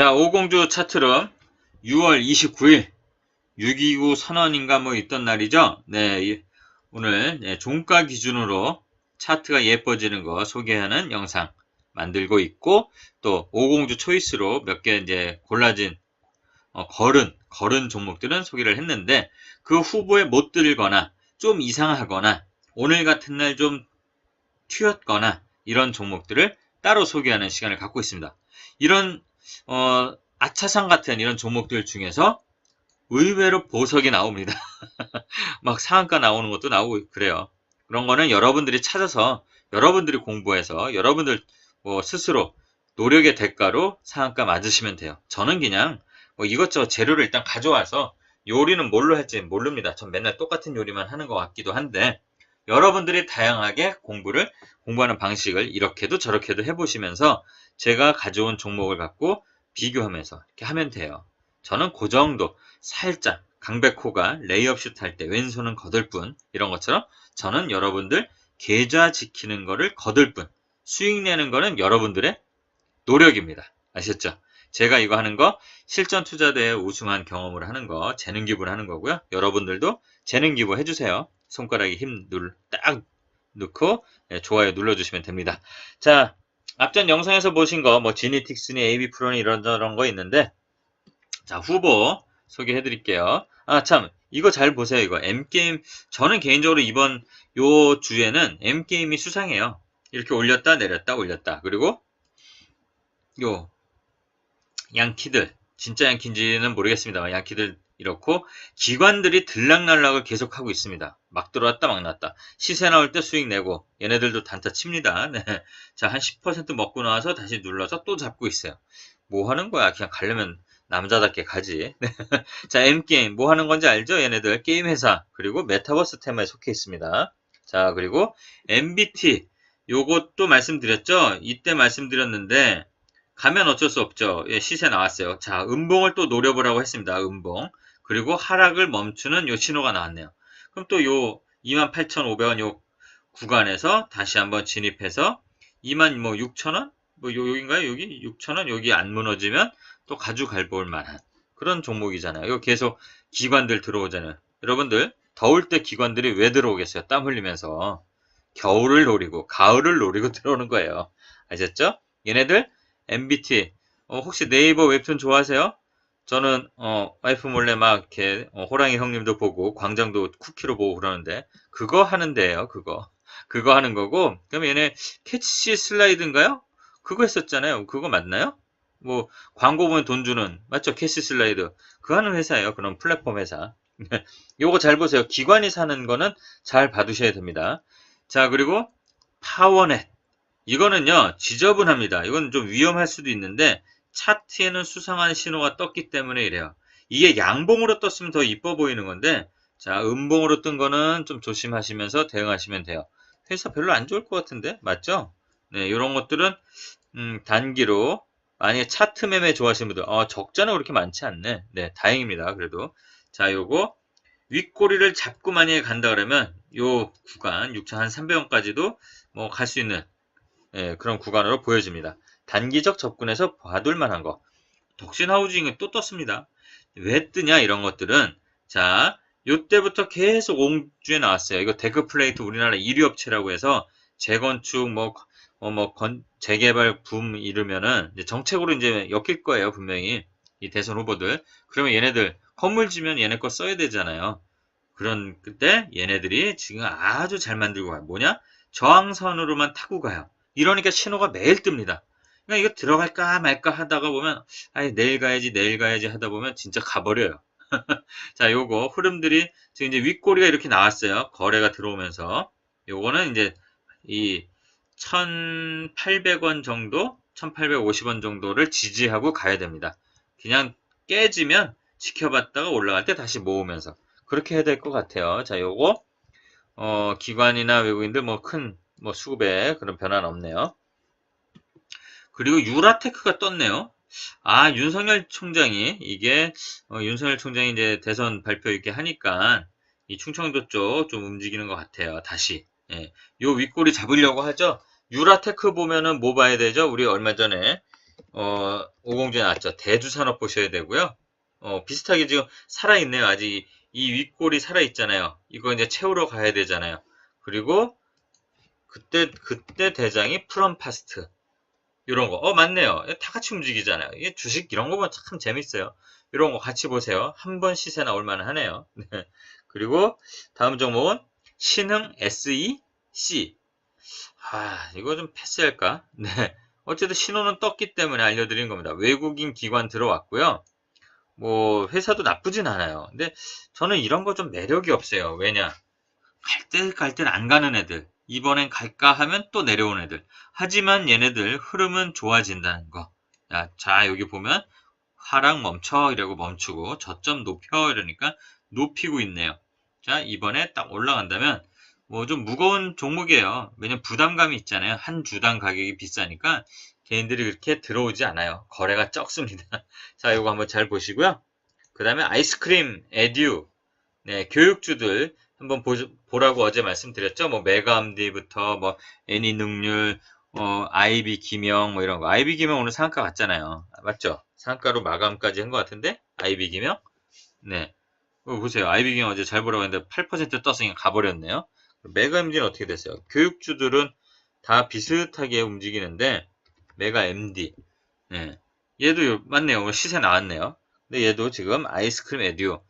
자, 오공주 차트룸 6월 29일 629 선언인가 뭐 있던 날이죠. 네, 이- 오늘 네, 종가 기준으로 차트가 예뻐지는 거 소개하는 영상 만들고 있고 또 오공주 초이스로 몇 개 이제 골라진 어, 걸은 걸은 종목들은 소개를 했는데 그 후보에 못 들거나 좀 이상하거나 오늘 같은 날 좀 튀었거나 이런 종목들을 따로 소개하는 시간을 갖고 있습니다. 이런 어, 아차상 같은 이런 종목들 중에서 의외로 보석이 나옵니다. 막 상한가 나오는 것도 나오고 그래요. 그런 거는 여러분들이 찾아서 여러분들이 공부해서 여러분들 뭐 스스로 노력의 대가로 상한가 맞으시면 돼요. 저는 그냥 뭐 이것저것 재료를 일단 가져와서 요리는 뭘로 할지 모릅니다. 전 맨날 똑같은 요리만 하는 것 같기도 한데 여러분들이 다양하게 공부를 공부하는 방식을 이렇게도 저렇게도 해보시면서 제가 가져온 종목을 갖고 비교하면서 이렇게 하면 돼요. 저는 그 정도 살짝 강백호가 레이업 슛 할 때 왼손은 거들 뿐 이런 것처럼 저는 여러분들 계좌 지키는 거를 거들 뿐 수익 내는 거는 여러분들의 노력입니다. 아셨죠? 제가 이거 하는 거 실전 투자대회 우승한 경험을 하는 거 재능 기부를 하는 거고요. 여러분들도 재능 기부 해주세요. 손가락에 힘 눌 딱 넣고 예, 좋아요 눌러주시면 됩니다. 자 앞전 영상에서 보신 거 뭐 지니틱스니 AB 프로니 이런 저런 거 있는데 자 후보 소개해 드릴게요. 아 참 이거 잘 보세요. 이거 M게임 저는 개인적으로 이번 요 주에는 M게임이 수상해요. 이렇게 올렸다 내렸다 올렸다 그리고 요 양키들 진짜 양키인지는 모르겠습니다만 양키들 이렇고 기관들이 들락날락을 계속하고 있습니다. 막 들어왔다 막 났다. 시세 나올 때 수익 내고 얘네들도 단타 칩니다. 네. 자, 한 10% 먹고 나와서 다시 눌러서 또 잡고 있어요. 뭐 하는 거야? 그냥 가려면 남자답게 가지. 네. 자, M게임 뭐 하는 건지 알죠? 얘네들 게임 회사 그리고 메타버스 테마에 속해 있습니다. 자, 그리고 MBT 요것도 말씀드렸죠? 이때 말씀드렸는데 가면 어쩔 수 없죠. 예, 시세 나왔어요. 자, 음봉을 또 노려보라고 했습니다. 음봉. 그리고 하락을 멈추는 요 신호가 나왔네요. 그럼 또 요 28,500원 요 구간에서 다시 한번 진입해서 2만 뭐 6,000원? 뭐 요, 여긴가요? 여기 6,000원? 여기 안 무너지면 또 가져갈 볼 만한 그런 종목이잖아요. 이거 계속 기관들 들어오잖아요. 여러분들 더울 때 기관들이 왜 들어오겠어요? 땀 흘리면서 겨울을 노리고 가을을 노리고 들어오는 거예요. 아셨죠? 얘네들 MBT 어, 혹시 네이버 웹툰 좋아하세요? 저는 어, 와이프 몰래 막 이렇게 어, 호랑이 형님도 보고 광장도 쿠키로 보고 그러는데 그거 하는 데예요. 그거 그거 하는 거고 그러면 얘네 캐치 슬라이드인가요? 그거 했었잖아요. 그거 맞나요? 뭐 광고 보면 돈 주는 맞죠? 캐시 슬라이드 그거 하는 회사예요. 그런 플랫폼 회사. 요거 잘 보세요. 기관이 사는 거는 잘 봐두셔야 됩니다. 자 그리고 파워넷 이거는요 지저분합니다. 이건 좀 위험할 수도 있는데 차트에는 수상한 신호가 떴기 때문에 이래요. 이게 양봉으로 떴으면 더 이뻐 보이는 건데 자 음봉으로 뜬 거는 좀 조심하시면서 대응하시면 돼요. 회사 별로 안 좋을 것 같은데 맞죠? 네 이런 것들은 음, 단기로 만약에 차트 매매 좋아하시는 분들 어, 적자는 그렇게 많지 않네. 네 다행입니다. 그래도 자 요거 윗꼬리를 잡고 만약에 간다 그러면 요 구간 6,300원까지도 뭐 갈 수 있는 예, 그런 구간으로 보여집니다. 단기적 접근에서 봐둘 만한 거. 독신 하우징은 또 떴습니다. 왜 뜨냐 이런 것들은 자 요때부터 계속 옹주에 나왔어요. 이거 데크플레이트 우리나라 1위 업체라고 해서 재건축 뭐 어, 뭐 건, 재개발 붐 이르면은 이제 정책으로 이제 엮일 거예요 분명히 이 대선 후보들. 그러면 얘네들 건물 지면 얘네 거 써야 되잖아요. 그런 그때 얘네들이 지금 아주 잘 만들고 가요. 뭐냐? 저항선으로만 타고 가요. 이러니까 신호가 매일 뜹니다. 그러니까 이거 들어갈까 말까 하다가 보면 아예 내일 가야지 내일 가야지 하다 보면 진짜 가버려요. 자, 요거 흐름들이 지금 이제 윗꼬리가 이렇게 나왔어요. 거래가 들어오면서 요거는 이제 이 1,800원 정도, 1,850원 정도를 지지하고 가야 됩니다. 그냥 깨지면 지켜봤다가 올라갈 때 다시 모으면서 그렇게 해야 될 것 같아요. 자, 요거 어, 기관이나 외국인들 뭐 큰뭐 수급에 그런 변화는 없네요. 그리고 유라테크가 떴네요. 아, 윤석열 총장이 이게 어, 윤석열 총장이 이제 대선 발표 이렇게 하니까 이 충청도 쪽 좀 움직이는 것 같아요. 다시. 예. 요 윗꼬리 잡으려고 하죠. 유라테크 보면은 뭐 봐야 되죠? 우리 얼마 전에 어, 오공주에 나왔죠. 대주산업 보셔야 되고요. 어, 비슷하게 지금 살아있네요. 아직 이 윗골이 살아있잖아요. 이거 이제 채우러 가야 되잖아요. 그리고 그때, 그때 대장이 프롬파스트. 이런 거. 어, 맞네요. 다 같이 움직이잖아요. 이게 주식 이런 거 보면 참 재밌어요. 이런 거 같이 보세요. 한 번 시세 나올 만은 하네요. 네. 그리고 다음 종목은 신흥 SEC. 아, 이거 좀 패스할까? 네. 어쨌든 신호는 떴기 때문에 알려드린 겁니다. 외국인 기관 들어왔고요. 뭐 회사도 나쁘진 않아요. 근데 저는 이런 거 좀 매력이 없어요. 왜냐? 갈 때갈땐안 가는 애들. 이번엔 갈까 하면 또 내려온 애들. 하지만 얘네들 흐름은 좋아진다는 거. 야, 자, 여기 보면 하락 멈춰 이라고 멈추고 저점 높여 이러니까 높이고 있네요. 자, 이번에 딱 올라간다면 뭐 좀 무거운 종목이에요. 왜냐면 부담감이 있잖아요. 한 주당 가격이 비싸니까 개인들이 그렇게 들어오지 않아요. 거래가 적습니다. 자, 이거 한번 잘 보시고요. 그 다음에 아이스크림, 에듀, 네, 교육주들 한번 보, 보라고 어제 말씀드렸죠. 뭐 메가암디부터 뭐 애니 능률, 어, 아이비 기명 뭐 이런 거. 아이비 기명 오늘 상한가 갔잖아요. 맞죠? 상한가로 마감까지 한 것 같은데 아이비 기명? 네. 어, 보세요. 아이비 기명 어제 잘 보라고 했는데 8% 떴으니까 가버렸네요. 메가암디는 어떻게 됐어요? 교육주들은 다 비슷하게 움직이는데 메가 MD. 네. 얘도 맞네요. 시세 나왔네요. 근데 얘도 지금 아이스크림 에듀.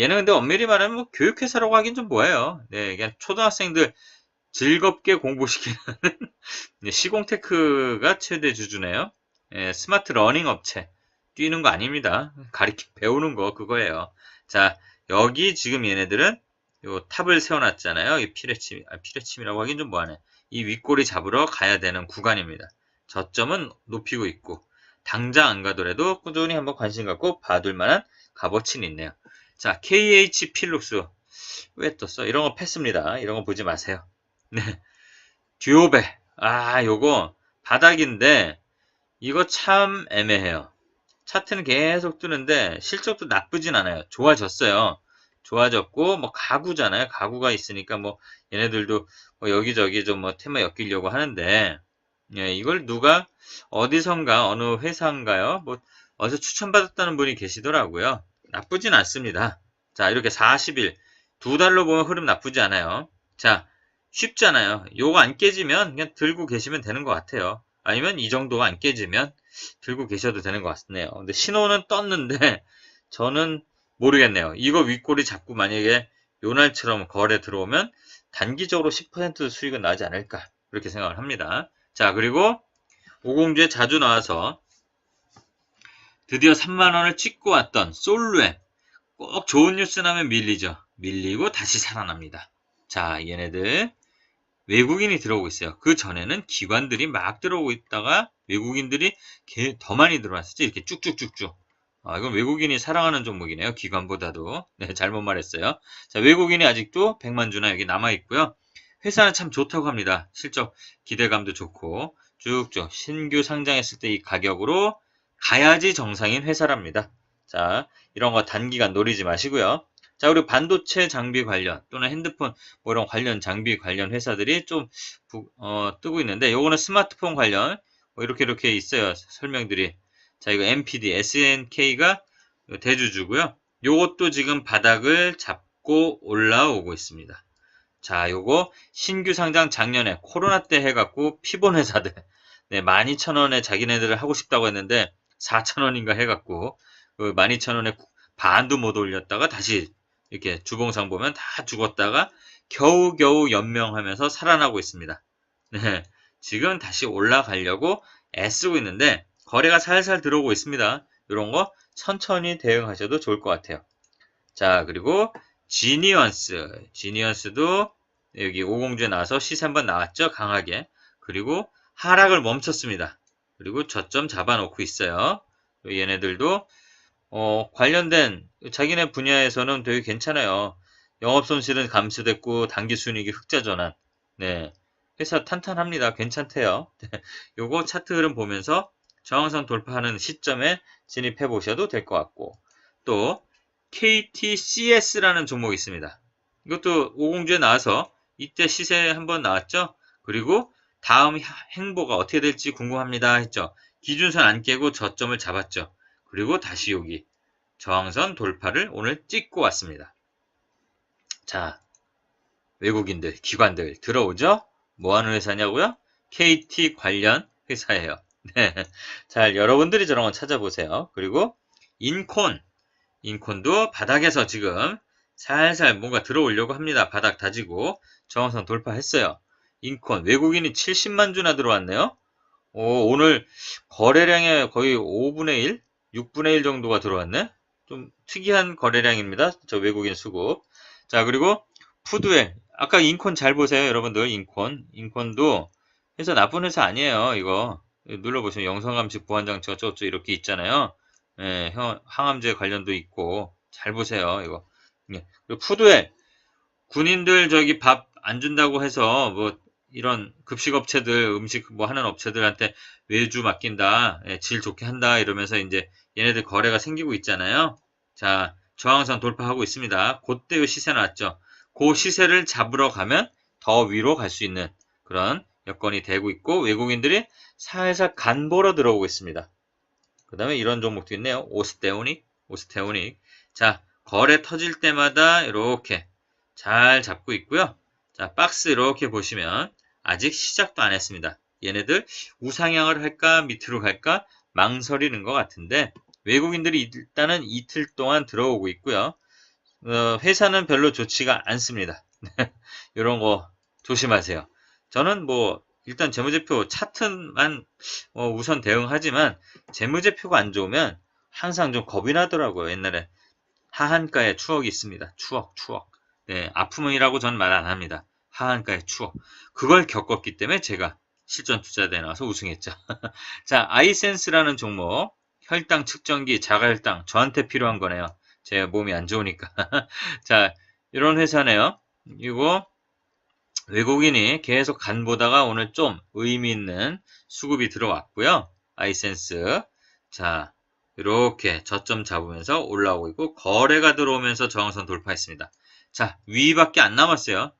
얘는 근데 엄밀히 말하면 뭐 교육회사라고 하긴 좀 뭐예요. 네, 그냥 초등학생들 즐겁게 공부시키는 네, 시공테크가 최대 주주네요. 네, 스마트 러닝 업체. 뛰는 거 아닙니다. 가르치 배우는 거 그거예요. 자, 여기 지금 얘네들은 요 탑을 세워놨잖아요. 이 피레침, 아, 피레침이라고 하긴 좀 뭐하네. 이 윗꼬리 잡으러 가야 되는 구간입니다. 저점은 높이고 있고 당장 안 가더라도 꾸준히 한번 관심 갖고 봐둘 만한 값어치는 있네요. 자, KH 필룩스 왜 떴어? 이런 거 패스입니다. 이런 거 보지 마세요. 네. 듀오베. 아, 요거 바닥인데 이거 참 애매해요. 차트는 계속 뜨는데 실적도 나쁘진 않아요. 좋아졌어요. 좋아졌고 뭐 가구잖아요. 가구가 있으니까 뭐 얘네들도 뭐 여기저기 좀 뭐 테마 엮이려고 하는데 예, 이걸 누가 어디선가 어느 회사인가요? 뭐 어디서 추천받았다는 분이 계시더라고요. 나쁘진 않습니다. 자, 이렇게 40일 두 달로 보면 흐름 나쁘지 않아요. 자, 쉽잖아요. 요거 안 깨지면 그냥 들고 계시면 되는 것 같아요. 아니면 이 정도가 안 깨지면 들고 계셔도 되는 것 같네요. 근데 신호는 떴는데 저는 모르겠네요. 이거 윗골이 자꾸 만약에 요날처럼 거래 들어오면 단기적으로 10% 수익은 나지 않을까 그렇게 생각을 합니다. 자, 그리고 오공주에 자주 나와서 드디어 3만원을 찍고 왔던 솔루엠. 꼭 좋은 뉴스 나면 밀리죠. 밀리고 다시 살아납니다. 자, 얘네들 외국인이 들어오고 있어요. 그 전에는 기관들이 막 들어오고 있다가 외국인들이 더 많이 들어왔었지. 이렇게 쭉쭉쭉쭉. 아, 이건 외국인이 사랑하는 종목이네요. 기관보다도. 네, 잘못 말했어요. 자, 외국인이 아직도 100만 주나 여기 남아 있고요. 회사는 참 좋다고 합니다. 실적 기대감도 좋고 쭉쭉 신규 상장했을 때 이 가격으로 가야지 정상인 회사랍니다. 자, 이런 거 단기간 노리지 마시고요. 자, 그리고 반도체 장비 관련 또는 핸드폰 뭐 이런 관련 장비 관련 회사들이 좀 어, 뜨고 있는데 요거는 스마트폰 관련 뭐 이렇게 이렇게 있어요. 설명들이. 자, 이거 MPD, SNK가 대주주고요. 요것도 지금 바닥을 잡고 올라오고 있습니다. 자, 요거 신규 상장 작년에 코로나 때 해갖고 피본 회사들 네, 12,000원에 자기네들을 하고 싶다고 했는데 4,000원인가 해갖고 그 12,000원에 반도 못 올렸다가 다시 이렇게 주봉상 보면 다 죽었다가 겨우겨우 연명하면서 살아나고 있습니다. 네, 지금 다시 올라가려고 애쓰고 있는데 거래가 살살 들어오고 있습니다. 이런 거 천천히 대응하셔도 좋을 것 같아요. 자, 그리고 지니언스. 지니언스도 여기 오공주에 나와서 시세 한번 나왔죠. 강하게. 그리고 하락을 멈췄습니다. 그리고 저점 잡아놓고 있어요. 얘네들도 어, 관련된 자기네 분야에서는 되게 괜찮아요. 영업 손실은 감소됐고 단기 순이익이 흑자 전환. 네. 회사 탄탄합니다. 괜찮대요. 요거 차트 흐름 보면서 저항선 돌파하는 시점에 진입해 보셔도 될 것 같고 또 KTCS라는 종목이 있습니다. 이것도 오공주에 나와서 이때 시세 한번 나왔죠. 그리고 다음 행보가 어떻게 될지 궁금합니다 했죠. 기준선 안 깨고 저점을 잡았죠. 그리고 다시 여기 저항선 돌파를 오늘 찍고 왔습니다. 자, 외국인들, 기관들 들어오죠? 뭐 하는 회사냐고요? KT 관련 회사예요. 네. 잘 여러분들이 저런 거 찾아보세요. 그리고 인콘, 인콘도 바닥에서 지금 살살 뭔가 들어오려고 합니다. 바닥 다지고 저항선 돌파했어요. 인콘 외국인이 70만 주나 들어왔네요. 오, 오늘 거래량의 거의 5분의 1, 6분의 1 정도가 들어왔네. 좀 특이한 거래량입니다. 저 외국인 수급. 자 그리고 푸드웰 아까 인콘 잘 보세요 여러분들 인콘 인콘도 회사 나쁜 회사 아니에요 이거 눌러보시면 영상감식 보안장치가 저쪽 이렇게 있잖아요 예, 형- 항암제 관련도 있고 잘 보세요 이거 예. 그리고 푸드웰 군인들 저기 밥 안 준다고 해서 뭐 이런 급식 업체들 음식 뭐 하는 업체들한테 외주 맡긴다 예, 질 좋게 한다 이러면서 이제 얘네들 거래가 생기고 있잖아요 자 저항선 돌파하고 있습니다 그때 시세 나왔죠 그 시세를 잡으러 가면 더 위로 갈 수 있는 그런 여건이 되고 있고 외국인들이 살살 간보러 들어오고 있습니다. 그 다음에 이런 종목도 있네요. 오스테오닉, 오스테오닉. 자, 거래 터질 때마다 이렇게 잘 잡고 있고요. 자, 박스 이렇게 보시면 아직 시작도 안 했습니다. 얘네들 우상향을 할까 밑으로 갈까 망설이는 것 같은데 외국인들이 일단은 이틀 동안 들어오고 있고요. 어, 회사는 별로 좋지가 않습니다. 이런 거 조심하세요. 저는 뭐 일단 재무제표 차트만 어, 우선 대응하지만 재무제표가 안 좋으면 항상 좀 겁이 나더라고요. 옛날에 하한가의 추억이 있습니다. 추억, 추억. 네, 아픔이라고 전 말 안 합니다. 하한가의 추억. 그걸 겪었기 때문에 제가 실전 투자대에 나와서 우승했죠. 자, 아이센스라는 종목, 혈당 측정기, 자가혈당 저한테 필요한 거네요. 제 몸이 안 좋으니까. 자, 이런 회사네요. 이거 외국인이 계속 간 보다가 오늘 좀 의미 있는 수급이 들어왔고요. 아이센스. 자, 이렇게 저점 잡으면서 올라오고 있고 거래가 들어오면서 저항선 돌파했습니다. 자, 위밖에 안 남았어요.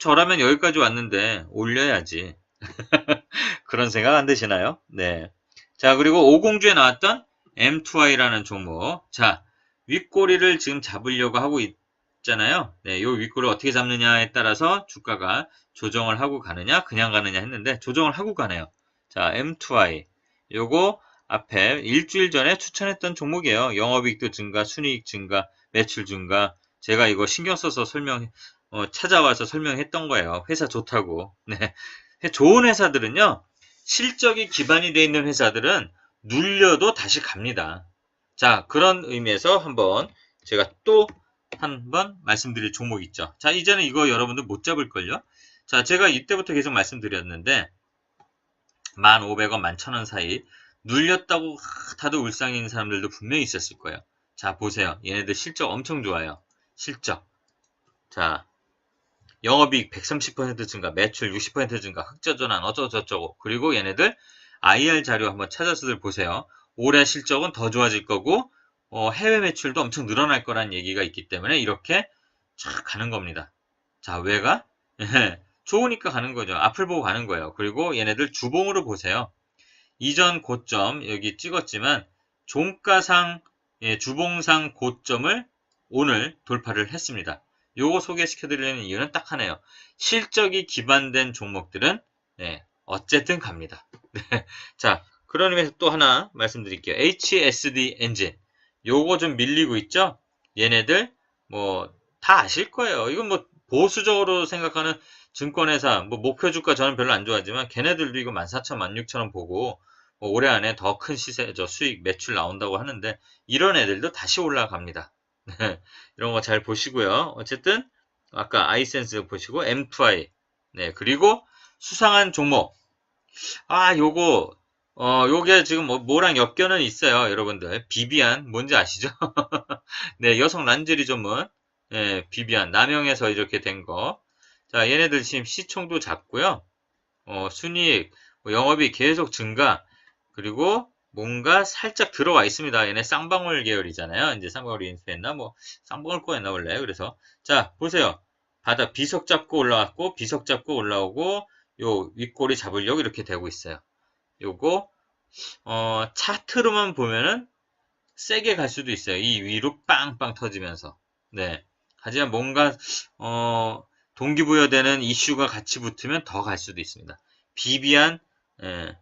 저라면 여기까지 왔는데 올려야지. 그런 생각 안 드시나요? 네. 자, 그리고 오공주에 나왔던 M2i라는 종목. 자, 윗꼬리를 지금 잡으려고 하고 있잖아요. 네, 요 윗꼬리를 어떻게 잡느냐에 따라서 주가가 조정을 하고 가느냐, 그냥 가느냐 했는데 조정을 하고 가네요. 자, M2i. 요거 앞에 일주일 전에 추천했던 종목이에요. 영업이익도 증가, 순이익 증가, 매출 증가. 제가 이거 신경 써서 설명, 어, 찾아와서 설명했던 거예요. 회사 좋다고. 네. 좋은 회사들은요, 실적이 기반이 되어 있는 회사들은 눌려도 다시 갑니다. 자, 그런 의미에서 한번 제가 또 한번 말씀드릴 종목 있죠. 자, 이제는 이거 여러분들 못 잡을걸요? 자, 제가 이때부터 계속 말씀드렸는데, 1,500원, 11,000원 사이 눌렸다고 다들 울상인 사람들도 분명히 있었을 거예요. 자, 보세요. 얘네들 실적 엄청 좋아요. 실적. 자, 영업이익 130% 증가, 매출 60% 증가, 흑자전환 어쩌고저쩌고. 그리고 얘네들 IR 자료 한번 찾아서들 보세요. 올해 실적은 더 좋아질 거고 어, 해외 매출도 엄청 늘어날 거란 얘기가 있기 때문에 이렇게 쫙 가는 겁니다. 자, 왜가? 좋으니까 가는 거죠. 앞을 보고 가는 거예요. 그리고 얘네들 주봉으로 보세요. 이전 고점 여기 찍었지만 종가상 예, 주봉상 고점을 오늘 돌파를 했습니다. 요거 소개시켜 드리는 이유는 딱 하나예요. 실적이 기반된 종목들은 예, 어쨌든 갑니다. 자, 그런 의미에서 또 하나 말씀드릴게요. HSD 엔진. 요거 좀 밀리고 있죠? 얘네들 뭐 다 아실 거예요. 이건 뭐 보수적으로 생각하는 증권회사 뭐 목표 주가 저는 별로 안 좋아하지만 걔네들도 이거 14,000, 16,000원 보고 뭐 올해 안에 더 큰 시세 저 수익 매출 나온다고 하는데 이런 애들도 다시 올라갑니다. 이런 거 잘 보시고요. 어쨌든 아까 아이센스 보시고 M2i 네 그리고 수상한 종목 아 요거 어 요게 지금 뭐 뭐랑 엮여는 있어요 여러분들 비비안 뭔지 아시죠? 네 여성 란제리 전문 예, 비비안 남영에서 이렇게 된 거. 자 얘네들 지금 시총도 작고요. 어 순이익 뭐 영업이 계속 증가 그리고 뭔가 살짝 들어와 있습니다. 얘네 쌍방울 계열이잖아요. 이제 쌍방울 인수했나 뭐 쌍방울 거였나 원래 그래서 자 보세요. 바닥 비석 잡고 올라왔고 비석 잡고 올라오고 요 윗꼬리 잡으려고 이렇게 되고 있어요. 요거 어, 차트로만 보면은 세게 갈 수도 있어요. 이 위로 빵빵 터지면서. 네. 하지만 뭔가 어, 동기부여되는 이슈가 같이 붙으면 더 갈 수도 있습니다. 비비안 예,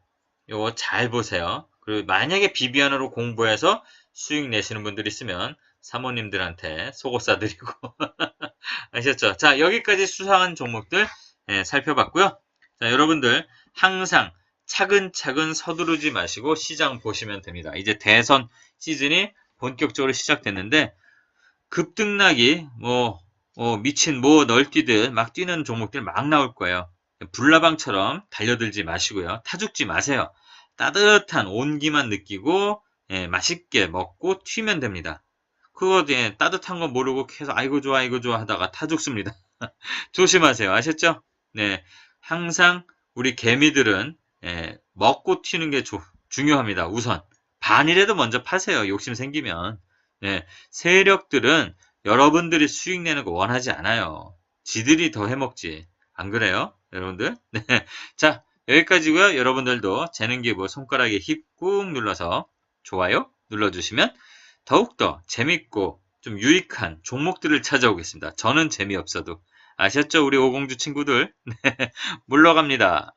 요거 잘 보세요. 그리고 만약에 비비안으로 공부해서 수익 내시는 분들 있으면 사모님들한테 속옷 사드리고 아셨죠? 자 여기까지 수상한 종목들 예, 살펴봤고요. 자 여러분들 항상 차근차근 서두르지 마시고 시장 보시면 됩니다. 이제 대선 시즌이 본격적으로 시작됐는데 급등락이 뭐 어, 미친 뭐 널뛰듯 막 뛰는 종목들 막 나올 거예요. 불나방처럼 달려들지 마시고요. 타죽지 마세요. 따뜻한 온기만 느끼고 예, 맛있게 먹고 튀면 됩니다. 그거 예, 따뜻한 거 모르고 계속 아이고 좋아 아이고 좋아 하다가 타 죽습니다. 조심하세요. 아셨죠? 네, 항상 우리 개미들은 예, 먹고 튀는 게 조- 중요합니다. 우선 반이라도 먼저 파세요. 욕심 생기면. 네, 세력들은 여러분들이 수익 내는 거 원하지 않아요. 지들이 더 해먹지. 안 그래요? 여러분들? 네. 자, 여기까지고요. 여러분들도 재능기부 손가락에 힙 꾹 눌러서 좋아요 눌러주시면 더욱더 재밌고 좀 유익한 종목들을 찾아오겠습니다. 저는 재미없어도. 아셨죠? 우리 오공주 친구들? 네. 물러갑니다.